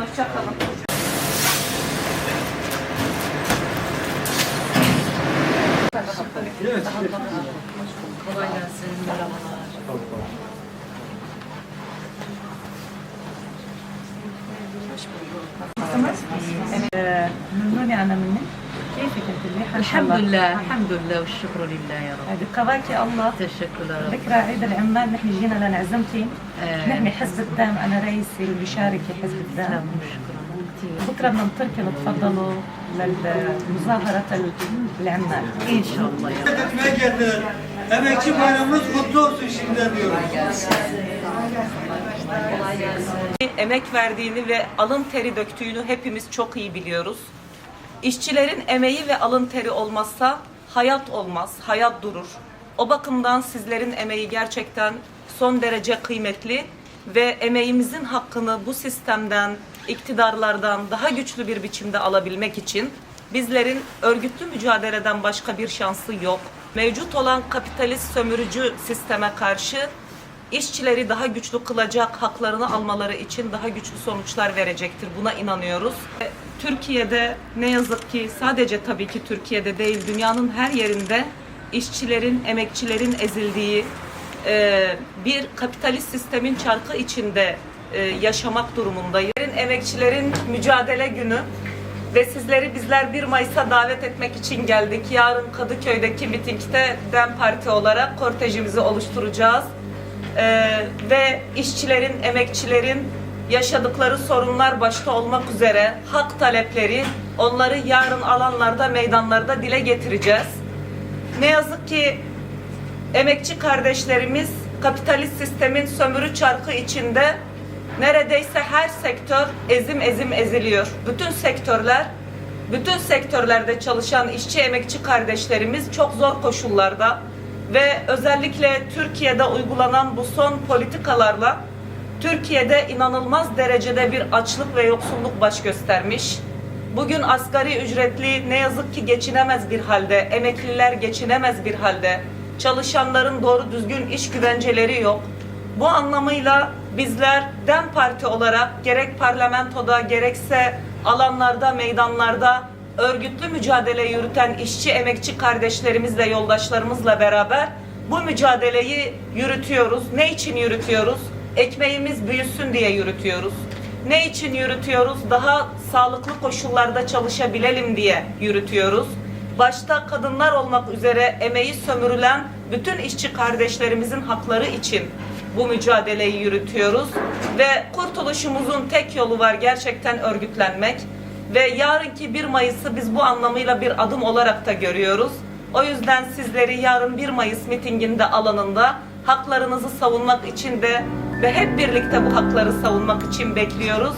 Hoşçakalın. Evet. Kolay gelsin. Merhabalar. Hoş bulduk. Evet. Nurgül Hanım'ın منيحة إن شاء الحمد الله؟ لله الحمد لله والشكر لله يا رب هذه قضاك يا الله تشكر يا رب ذكرى عيد العمال نحن جينا لنعزمتي آه. نحن حزب الدم أنا رئيسي المشارك في حزب الدم شكرا كثير بكرة بننطركم تفضلوا لمظاهرة العمال ان شاء الله يا رب Ekmek getir. Emekçi bayramımız kutlu olsun şimdiden diyorum. kolay gelsin. emek verdiğini ve alın teri döktüğünü hepimiz çok iyi biliyoruz. İşçilerin emeği ve alın teri olmazsa hayat olmaz, hayat durur. O bakımdan sizlerin emeği gerçekten son derece kıymetli ve emeğimizin hakkını bu sistemden, iktidarlardan daha güçlü bir biçimde alabilmek için bizlerin örgütlü mücadeleden başka bir şansı yok. Mevcut olan kapitalist sömürücü sisteme karşı işçileri daha güçlü kılacak, haklarını almaları için daha güçlü sonuçlar verecektir. Buna inanıyoruz. E, Türkiye'de ne yazık ki sadece tabii ki Türkiye'de değil, dünyanın her yerinde işçilerin, emekçilerin ezildiği e, bir kapitalist sistemin çarkı içinde e, yaşamak durumundayız. Emekçilerin mücadele günü ve sizleri bizler 1 Mayıs'a davet etmek için geldik. Yarın Kadıköy'deki mitingde DEM Parti olarak kortejimizi oluşturacağız. Ee, ve işçilerin, emekçilerin yaşadıkları sorunlar başta olmak üzere hak talepleri onları yarın alanlarda, meydanlarda dile getireceğiz. Ne yazık ki emekçi kardeşlerimiz kapitalist sistemin sömürü çarkı içinde neredeyse her sektör ezim ezim eziliyor. Bütün sektörler, bütün sektörlerde çalışan işçi emekçi kardeşlerimiz çok zor koşullarda ve özellikle Türkiye'de uygulanan bu son politikalarla Türkiye'de inanılmaz derecede bir açlık ve yoksulluk baş göstermiş. Bugün asgari ücretli ne yazık ki geçinemez bir halde, emekliler geçinemez bir halde, çalışanların doğru düzgün iş güvenceleri yok. Bu anlamıyla bizler DEM Parti olarak gerek parlamentoda gerekse alanlarda, meydanlarda örgütlü mücadele yürüten işçi emekçi kardeşlerimizle, yoldaşlarımızla beraber bu mücadeleyi yürütüyoruz. Ne için yürütüyoruz? Ekmeğimiz büyüsün diye yürütüyoruz. Ne için yürütüyoruz? Daha sağlıklı koşullarda çalışabilelim diye yürütüyoruz. Başta kadınlar olmak üzere emeği sömürülen bütün işçi kardeşlerimizin hakları için bu mücadeleyi yürütüyoruz ve kurtuluşumuzun tek yolu var gerçekten örgütlenmek ve yarınki 1 Mayıs'ı biz bu anlamıyla bir adım olarak da görüyoruz. O yüzden sizleri yarın 1 Mayıs mitinginde alanında haklarınızı savunmak için de ve hep birlikte bu hakları savunmak için bekliyoruz.